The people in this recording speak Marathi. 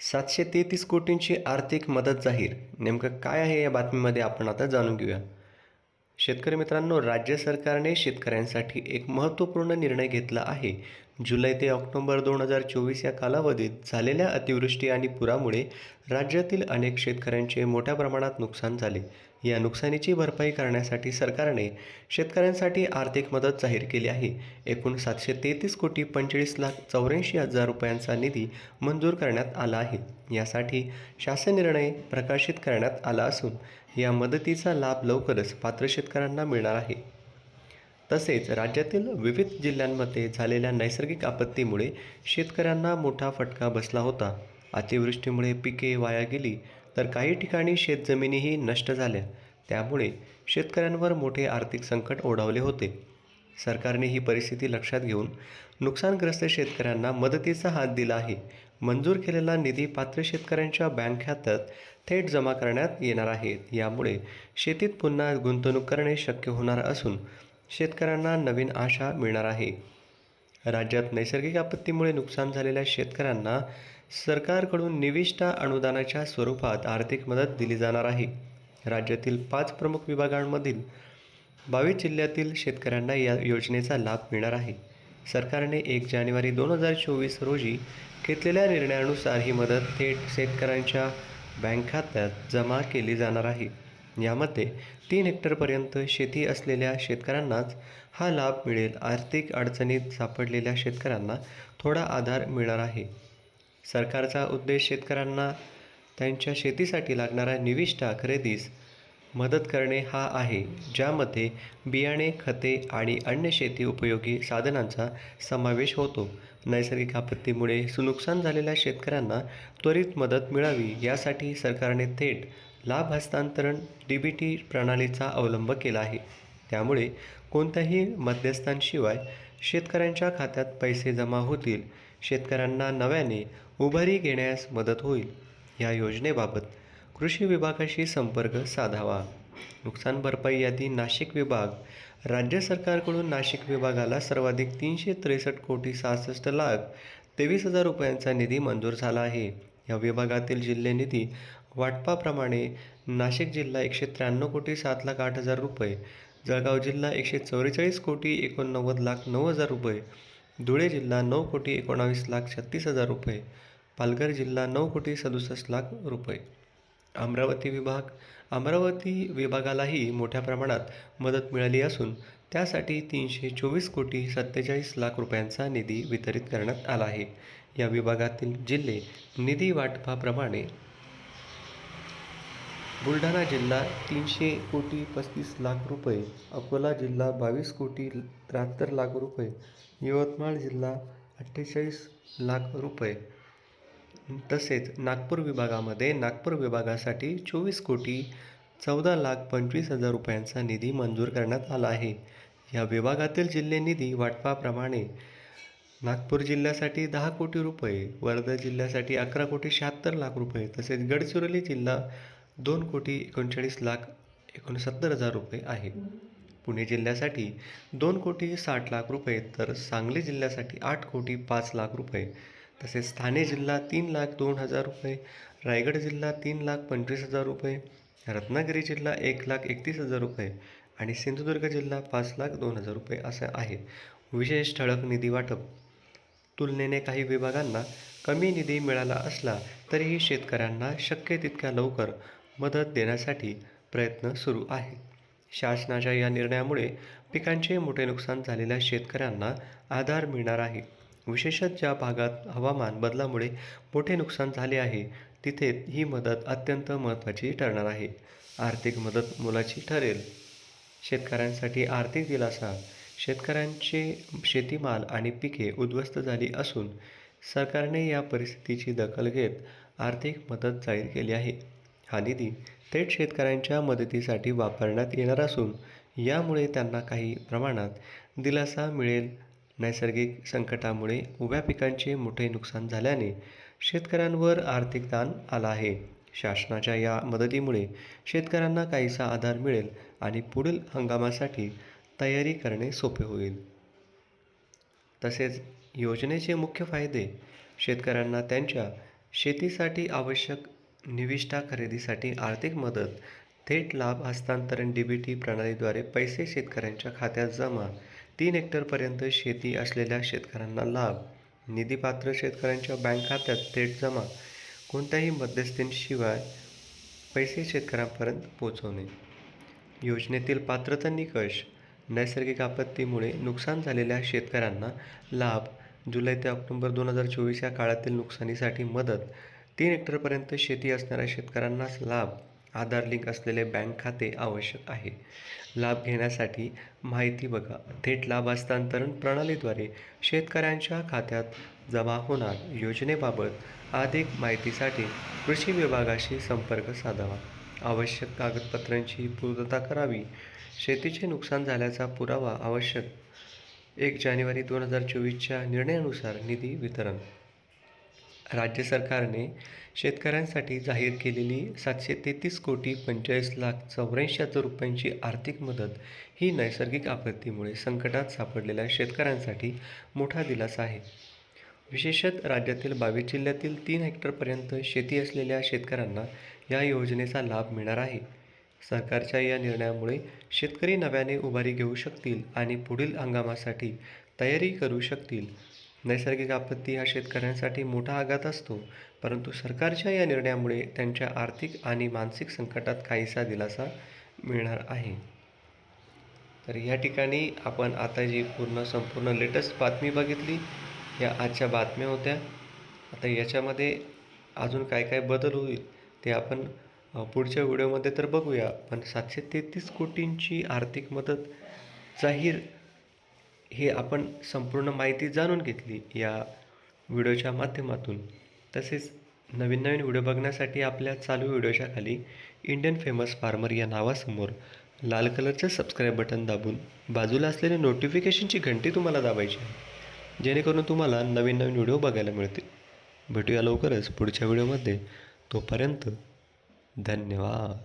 सातशे तेहतीस कोटींची आर्थिक मदत जाहीर. नेमकं काय आहे या बातमीमध्ये आपण आता जाणून घेऊया. शेतकरी मित्रांनो राज्य सरकारने शेतकऱ्यांसाठी एक महत्त्वपूर्ण निर्णय घेतला आहे. जुलै ते ऑक्टोबर दोन हजार चोवीस या कालावधीत झालेल्या अतिवृष्टी आणि पुरामुळे राज्यातील अनेक शेतकऱ्यांचे मोठ्या प्रमाणात नुकसान झाले. या नुकसानीची भरपाई करण्यासाठी सरकारने शेतकऱ्यांसाठी आर्थिक मदत जाहीर केली आहे. एकूण सातशे तेहतीस कोटी पंचेचाळीस लाख चौऱ्याऐंशी हजार रुपयांचा निधी मंजूर करण्यात आला आहे. यासाठी शासन निर्णय प्रकाशित करण्यात आला असून या मदतीचा लाभ लवकरच पात्र शेतकऱ्यांना मिळणार आहे. तसेच राज्यातील विविध जिल्ह्यांमध्ये झालेल्या नैसर्गिक आपत्तीमुळे शेतकऱ्यांना मोठा फटका बसला होता. अतिवृष्टीमुळे पिके वाया गेली तर काही ठिकाणी शेतजमिनीही नष्ट झाल्या. त्यामुळे शेतकऱ्यांवर मोठे आर्थिक संकट ओढावले होते. सरकारने ही परिस्थिती लक्षात घेऊन नुकसानग्रस्त शेतकऱ्यांना मदतीचा हात दिला आहे. मंजूर केलेला निधी पात्र शेतकऱ्यांच्या बँक खात्यात थेट जमा करण्यात येणार आहे. यामुळे शेतीत पुन्हा गुंतवणूक करणे शक्य होणार असून शेतकऱ्यांना नवीन आशा मिळणार आहे. राज्यात नैसर्गिक आपत्तीमुळे नुकसान झालेल्या शेतकऱ्यांना सरकारकडून निविष्ठा अनुदानाच्या स्वरूपात आर्थिक मदत दिली जाणार आहे. राज्यातील पाच प्रमुख विभागांमधील बावीस जिल्ह्यातील शेतकऱ्यांना या योजनेचा लाभ मिळणार आहे. सरकारने एक जानेवारी दोन हजार चोवीस रोजी घेतलेल्या निर्णयानुसार ही मदत थेट शेतकऱ्यांच्या बँक खात्यात जमा केली जाणार आहे. यामध्ये तीन हेक्टरपर्यंत शेती असलेल्या शेतकऱ्यांनाच हा लाभ मिळेल. आर्थिक अडचणीत सापडलेल्या शेतकऱ्यांना थोडा आधार मिळणार आहे. सरकारचा उद्देश शेतकऱ्यांना त्यांच्या शेतीसाठी लागणाऱ्या निविष्ठा खरेदीस मदत करणे हा आहे ज्यामध्ये बियाणे खते आणि अन्य शेती उपयोगी साधनांचा समावेश होतो. नैसर्गिक आपत्तीमुळे नुकसान झालेल्या शेतकऱ्यांना त्वरित मदत मिळावी यासाठी सरकारने थेट लाभ हस्तांतरण डी बी टी प्रणालीचा अवलंब केला आहे. त्यामुळे कोणत्याही मध्यस्थांशिवाय शेतकऱ्यांच्या खात्यात पैसे जमा होतील. शेतकऱ्यांना नव्याने उभारी घेण्यास मदत होईल. या योजनेबाबत कृषी विभागाशी संपर्क साधावा. नुकसान भरपाई यादी नाशिक विभाग. राज्य सरकारकडून नाशिक विभागाला सर्वाधिक तीनशे त्रेसष्ट कोटी सहासष्ट लाख तेवीस हजार रुपयांचा निधी मंजूर झाला आहे. या विभागातील जिल्हे निधी वाटपाप्रमाणे नाशिक जिल्हा एकशे त्र्याण्णव कोटी सात लाख आठ हजार रुपये जळगाव जिल्हा एकशे चौवेचाळीस कोटी एकोणनव्वद लाख नऊ हजार रुपये धुळे जिल्हा नऊ कोटी एकोणावीस लाख छत्तीस हजार रुपये पालघर जिल्हा नऊ कोटी सदुसष्ट लाख रुपये. अमरावती विभाग अमरावती विभागालाही मोठ्या प्रमाणात मदत मिळाली असून त्यासाठी तीनशे चोवीस कोटी सत्तेचाळीस लाख रुपयांचा निधी वितरित करण्यात आला आहे. या विभागातील जिल्हे निधी वाटपाप्रमाणे बुलढाणा जिल्हा तीनशे कोटी पस्तीस लाख रुपये अकोला जिल्हा बावीस कोटी त्र्याहत्तर लाख रुपये यवतमाळ जिल्हा अठ्ठेचाळीस लाख रुपये तसेच नागपूर विभागामध्ये नागपूर विभागासाठी चोवीस कोटी चौदा लाख पंचवीस हजार रुपयांचा निधी मंजूर करण्यात आला आहे. या विभागातील जिल्हे निधी वाटपाप्रमाणे नागपूर जिल्ह्यासाठी दहा कोटी रुपये वर्धा जिल्ह्यासाठी अकरा कोटी शहात्तर लाख रुपये तसेच गडचिरोली जिल्हा दोन कोटी एकोणचाळीस लाख एकोणसत्तर हजार रुपये आहे. पुणे जिल्ह्यासाठी दोन कोटी साठ लाख रुपये तर सांगली जिल्ह्यासाठी आठ कोटी पाच लाख रुपये तसेच ठाणे जिल्हा तीन लाख दोन हजार रुपये रायगड जिल्हा तीन लाख पंचवीस हजार रुपये रत्नागिरी जिल्हा एक लाख एकतीस हजार रुपये आणि सिंधुदुर्ग जिल्हा पाच लाख दोन हजार रुपये असं आहे. विशेष ठळक निधी वाटप. तुलनेने काही विभागांना कमी निधी मिळाला असला तरीही शेतकऱ्यांना शक्य तितक्या लवकर मदत देण्यासाठी प्रयत्न सुरू आहे शासनाच्या या निर्णयामुळे पिकांचे मोठे नुकसान झालेल्या शेतकऱ्यांना आधार मिळणार आहे. विशेषत ज्या भागात हवामान बदलामुळे मोठे नुकसान झाले आहे तिथे ही मदत अत्यंत महत्त्वाची ठरणार आहे. आर्थिक मदत मोलाची ठरेल. शेतकऱ्यांसाठी आर्थिक दिलासा. शेतकऱ्यांचे शेतीमाल आणि पिके उद्ध्वस्त झाली असून सरकारने या परिस्थितीची दखल घेत आर्थिक मदत जाहीर केली आहे. हा निधी थेट शेतकऱ्यांच्या मदतीसाठी वापरण्यात येणार असून यामुळे त्यांना काही प्रमाणात दिलासा मिळेल नैसर्गिक संकटामुळे उभ्या पिकांचे मोठे नुकसान झाल्याने शेतकऱ्यांवर आर्थिक ताण आला आहे. शासनाच्या या मदतीमुळे शेतकऱ्यांना काहीसा आधार मिळेल आणि पुढील हंगामासाठी तयारी करणे सोपे होईल. तसेच योजनेचे मुख्य फायदे शेतकऱ्यांना त्यांच्या शेतीसाठी आवश्यक निविष्ठा खरेदीसाठी आर्थिक मदत थेट लाभ हस्तांतरण डीबीटी प्रणालीद्वारे पैसे शेतकऱ्यांच्या खात्यात जमा तीन हेक्टरपर्यंत शेती असलेल्या शेतकऱ्यांना लाभ. निधीपात्र शेतकऱ्यांच्या बँक खात्यात थेट जमा कोणत्याही मध्यस्थींशिवाय पैसे शेतकऱ्यांपर्यंत पोहोचवणे योजनेतील पात्रता निकष नैसर्गिक आपत्तीमुळे नुकसान झालेल्या शेतकऱ्यांना लाभ. जुलै ते ऑक्टोबर दोन हजार चोवीस या काळातील नुकसानीसाठी मदत. तीन हेक्टरपर्यंत शेती असणाऱ्या शेतकऱ्यांनाच लाभ. आधार लिंक असलेले बँक खाते आवश्यक आहे. लाभ घेण्यासाठी माहिती बघा. थेट लाभ हस्तांतरण प्रणालीद्वारे शेतकऱ्यांच्या खात्यात जमा होणार योजनेबाबत अधिक माहितीसाठी कृषी विभागाशी संपर्क साधावा. आवश्यक कागदपत्रांची पूर्तता करावी. शेतीचे नुकसान झाल्याचा पुरावा आवश्यक. एक जानेवारी दोन हजार चोवीसच्या निर्णयानुसार निधी वितरण. राज्य सरकारने शेतकऱ्यांसाठी जाहीर केलेली सातशे तेहतीस कोटी पंचेचाळीस लाख चौऱ्याऐंशी हजार रुपयांची आर्थिक मदत ही नैसर्गिक आपत्तीमुळे संकटात सापडलेल्या शेतकऱ्यांसाठी मोठा दिलासा आहे. विशेषत राज्यातील बावीस जिल्ह्यातील तीन हेक्टरपर्यंत शेती असलेल्या शेतकऱ्यांना या योजनेचा लाभ मिळणार आहे. सरकारच्या या निर्णयामुळे शेतकरी नव्याने उभारी घेऊ शकतील आणि पुढील हंगामासाठी तयारी करू शकतील नैसर्गिक आपत्ती हा शेतकऱ्यांसाठी मोठा आघात असतो परंतु सरकारच्या या निर्णयामुळे त्यांच्या आर्थिक आणि मानसिक संकटात काहीसा दिलासा मिळणार आहे. तर या ठिकाणी आपण आता जी पूर्ण संपूर्ण लेटेस्ट बातमी बघितली या आजच्या बातम्या होत्या. आता याच्यामध्ये अजून काय काय बदल होईल ते आपण पुढच्या व्हिडिओमध्ये तर बघूया पण सातशे तेहतीस कोटींची आर्थिक मदत जाहीर हे आपण संपूर्ण माहिती जाणून घेतली या व्हिडिओच्या माध्यमातून. तसेच नवीन नवीन व्हिडिओ बघण्यासाठी आपल्या चालू व्हिडिओच्या खाली इंडियन फेमस फार्मर या नावासमोर लाल कलरचं सबस्क्राईब बटन दाबून बाजूला असलेली नोटिफिकेशनची घंटी तुम्हाला दाबायची आहे. जेणेकरून तुम्हाला नवीन नवीन व्हिडिओ बघायला मिळतील. भेटूया लवकरच पुढच्या व्हिडिओमध्ये. तोपर्यंत धन्यवाद.